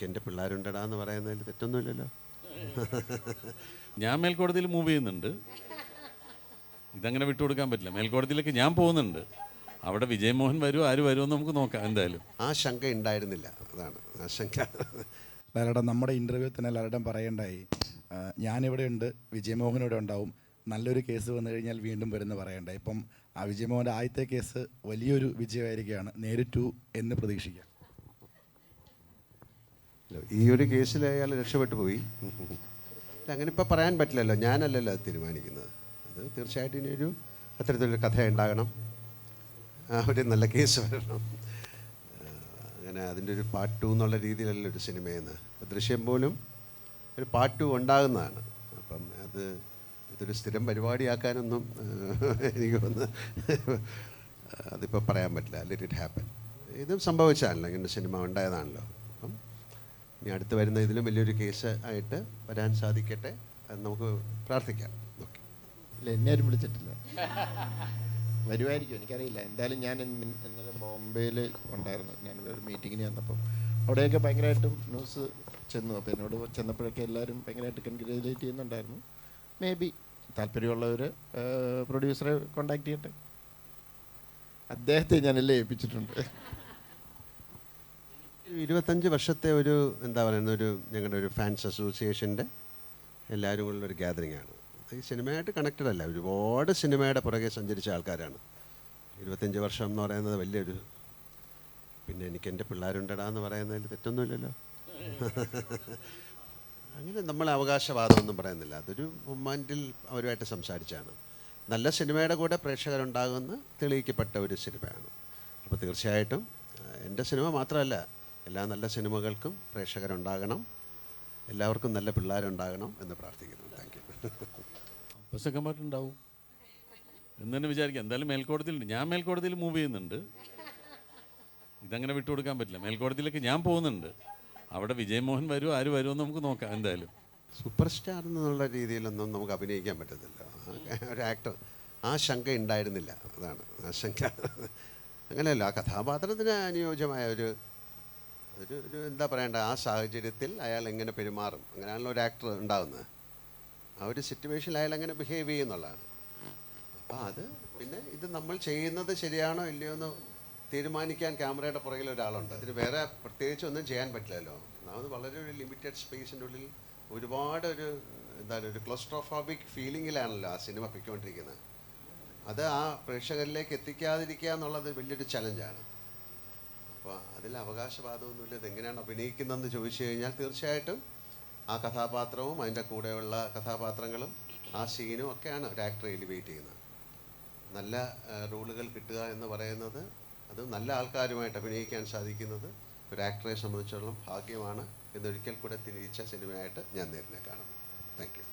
എനിക്ക് എന്റെ പിള്ളേരുണ്ടടാ എന്ന് പറയുന്നതിൽ തെറ്റൊന്നുമില്ലല്ലോ. ഞാൻ മേൽക്കോടതിയിൽ മൂവ് ചെയ്യുന്നുണ്ട്. ഇതങ്ങനെ വിട്ടുകൊടുക്കാൻ പറ്റില്ല. മേൽക്കോടതിയിലേക്ക് ഞാൻ പോകുന്നുണ്ട്. അവിടെ വിജയമോഹൻ വരുമോ ആര് വരുമോ നമുക്ക് നോക്കാം എന്തായാലും. ആ ശങ്ക ഉണ്ടായിരുന്നില്ല. അതാണ് ആ ശങ്ക. ലാലേട്ടൻ നമ്മുടെ ഇന്റർവ്യൂ തന്നെ ലാലേട്ടൻ പറയണ്ടായി ഞാനിവിടെ ഉണ്ട് വിജയമോഹൻ ഇവിടെ ഉണ്ടാവും. നല്ലൊരു കേസ് വന്നു കഴിഞ്ഞാൽ വീണ്ടും വരുന്ന പറയണ്ടായി. ഇപ്പം ആ വിജയമോഹന്റെ ആദ്യത്തെ കേസ് വലിയൊരു വിജയമായിരിക്കുകയാണ്. നേരിട്ടു എന്ന് പ്രതീക്ഷിക്കാം. ഈ ഒരു കേസിൽ അയാൾ രക്ഷപ്പെട്ടു പോയി. അങ്ങനെ ഇപ്പോൾ പറയാൻ പറ്റില്ലല്ലോ. ഞാനല്ലല്ലോ അത് തീരുമാനിക്കുന്നത്. അത് തീർച്ചയായിട്ടും ഇനി ഒരു അത്തരത്തിലൊരു കഥ ഉണ്ടാകണം. ഒരു നല്ല കേസ് വരണം. അങ്ങനെ അതിന്റെ ഒരു പാർട്ട് ടു എന്നുള്ള രീതിയിലല്ല ഒരു സിനിമയെന്ന്. ദൃശ്യം പോലും ഒരു പാർട്ട് ടു ഉണ്ടാകുന്നതാണ്. അപ്പം അത് ഇതൊരു സ്ഥിരം പരിപാടിയാക്കാനൊന്നും എനിക്ക് വന്ന് അതിപ്പോൾ പറയാൻ പറ്റില്ല. ലെറ്റ് ഇറ്റ് ഹാപ്പൻ ഇതും സംഭവിച്ചാണല്ലോ. ഇങ്ങനെ സിനിമ ഉണ്ടായതാണല്ലോ. ഇനി അടുത്ത് വരുന്ന ഇതിലും വലിയൊരു കേസ് ആയിട്ട് വരാൻ സാധിക്കട്ടെ. നമുക്ക് പ്രാർത്ഥിക്കാം. ഓക്കെ. വിളിച്ചിട്ടില്ല. വരുമായിരിക്കും എനിക്കറിയില്ല. എന്തായാലും ഞാൻ ഇന്ന് ഇന്നലെ ബോംബെയിൽ ഉണ്ടായിരുന്നു. ഞാൻ ഒരു മീറ്റിങ്ങിന് ചെന്നപ്പം. അവിടെയൊക്കെ ഭയങ്കരമായിട്ടും ന്യൂസ് ചെന്നു. അപ്പോൾ എന്നോട് ചെന്നപ്പോഴൊക്കെ എല്ലാവരും ഭയങ്കരമായിട്ട് കൺഗ്രാജുലേറ്റ് ചെയ്യുന്നുണ്ടായിരുന്നു. മേ ബി താല്പര്യമുള്ളവർ പ്രൊഡ്യൂസറെ കോണ്ടാക്ട് ചെയ്യട്ടെ. അദ്ദേഹത്തെ ഞാനെല്ലാം ഏൽപ്പിച്ചിട്ടുണ്ട്. ഇരുപത്തഞ്ച് വർഷത്തെ ഒരു എന്താ പറയുന്ന ഒരു ഞങ്ങളുടെ ഒരു ഫാൻസ് അസോസിയേഷന്റെ എല്ലാവരും കൂടെ ഒരു ഗ്യാതറിംഗ് ആണ്. ഈ സിനിമയായിട്ട് കണക്റ്റഡ് അല്ല. ഒരുപാട് സിനിമയുടെ പുറകെ സഞ്ചരിച്ച ആൾക്കാരാണ്. ഇരുപത്തഞ്ച് വർഷം എന്ന് പറയുന്നത് വലിയൊരു പിന്നെ എനിക്ക് എന്റെ പിള്ളേരുണ്ടടാ എന്ന് പറയുന്നതിൽ തെറ്റൊന്നുമില്ലല്ലോ. അങ്ങനെ നമ്മൾ അവകാശവാദമൊന്നും പറയുന്നില്ല. അതൊരു മൊമെന്റിൽ അവരുമായിട്ട് സംസാരിച്ചാണ്. നല്ല സിനിമയുടെ കൂടെ പ്രേക്ഷകരുണ്ടാകുമെന്ന് തെളിയിക്കപ്പെട്ട ഒരു സിനിമയാണ് അപ്പോൾ തീർച്ചയായിട്ടും എന്റെ സിനിമ മാത്രമല്ല എല്ലാ നല്ല സിനിമകൾക്കും പ്രേക്ഷകരുണ്ടാകണം. എല്ലാവർക്കും നല്ല പിള്ളേരുണ്ടാകണം എന്ന് പ്രാർത്ഥിക്കുന്നു. താങ്ക് യു അപ്പോൾ ഉണ്ടാവും എന്ന് തന്നെ വിചാരിക്കാം. എന്തായാലും മേൽക്കോടതിയിലുണ്ട്. ഞാൻ മേൽക്കോടതിയിൽ മൂവ് ചെയ്യുന്നുണ്ട്. ഇതങ്ങനെ വിട്ടുകൊടുക്കാൻ പറ്റില്ല. മേൽക്കോടതിയിലേക്ക് ഞാൻ പോകുന്നുണ്ട്. അവിടെ വിജയമോഹൻ വരുമോ ആര് വരുമോ എന്ന് നമുക്ക് നോക്കാം എന്തായാലും. സൂപ്പർ സ്റ്റാർ എന്നുള്ള രീതിയിലൊന്നും നമുക്ക് അഭിനയിക്കാൻ പറ്റത്തില്ല. ഒരു ആക്ടർ ആ ശങ്ക ഉണ്ടായിരുന്നില്ല. അതാണ് ആ ശങ്ക. അങ്ങനെയല്ല ആ കഥാപാത്രത്തിന് അനുയോജ്യമായ ഒരു ഒരു ഒരു എന്താ പറയണ്ട ആ സാഹചര്യത്തിൽ അയാൾ എങ്ങനെ പെരുമാറും? അങ്ങനെയാണല്ലോ ഒരു ആക്ടർ ഉണ്ടാകുന്നത് ആ ഒരു സിറ്റുവേഷനിൽ അയാൾ എങ്ങനെ ബിഹേവ് ചെയ്യുന്നുള്ളതാണ് അപ്പോൾ അത് പിന്നെ ഇത് നമ്മൾ ചെയ്യുന്നത് ശരിയാണോ ഇല്ലയോ എന്ന് തീരുമാനിക്കാൻ ക്യാമറയുടെ പുറകിൽ ഒരാളുണ്ട്. അതിന് വേറെ പ്രത്യേകിച്ച് ഒന്നും ചെയ്യാൻ പറ്റില്ലല്ലോ. ഒന്നാമത് വളരെ ഒരു ലിമിറ്റഡ് സ്പേസിന്റെ ഉള്ളിൽ ഒരുപാട് ഒരു എന്താണ് ഒരു ക്ലോസ്ട്രോഫോബിക് ഫീലിങ്ങിലാണല്ലോ ആ സിനിമ പൊയ്ക്കൊണ്ടിരിക്കുന്നത്. അത് ആ പ്രേക്ഷകരിലേക്ക് എത്തിക്കാതിരിക്കുക എന്നുള്ളത് വലിയൊരു ചലഞ്ചാണ് അതിൽ അവകാശവാദമൊന്നുമില്ല. ഇതെങ്ങനെയാണ് അഭിനയിക്കുന്നതെന്ന് ചോദിച്ചു കഴിഞ്ഞാൽ തീർച്ചയായിട്ടും ആ കഥാപാത്രവും അതിന്റെ കൂടെയുള്ള കഥാപാത്രങ്ങളും ആ സീനും ഒക്കെയാണ് ഒരു ആക്ടറെ എലിവേറ്റ് ചെയ്യുന്നത്. നല്ല റോളുകൾ കിട്ടുക എന്ന് പറയുന്നത് അത് നല്ല ആൾക്കാരുമായിട്ട് അഭിനയിക്കാൻ സാധിക്കുന്നത് ഒരു ആക്ടറെ സംബന്ധിച്ചിടത്തോളം ഭാഗ്യമാണ് എന്നൊരിക്കൽ കൂടെ തിരിച്ച സിനിമയായിട്ട് ഞാൻ നേരിനെ കാണുന്നു. Thank you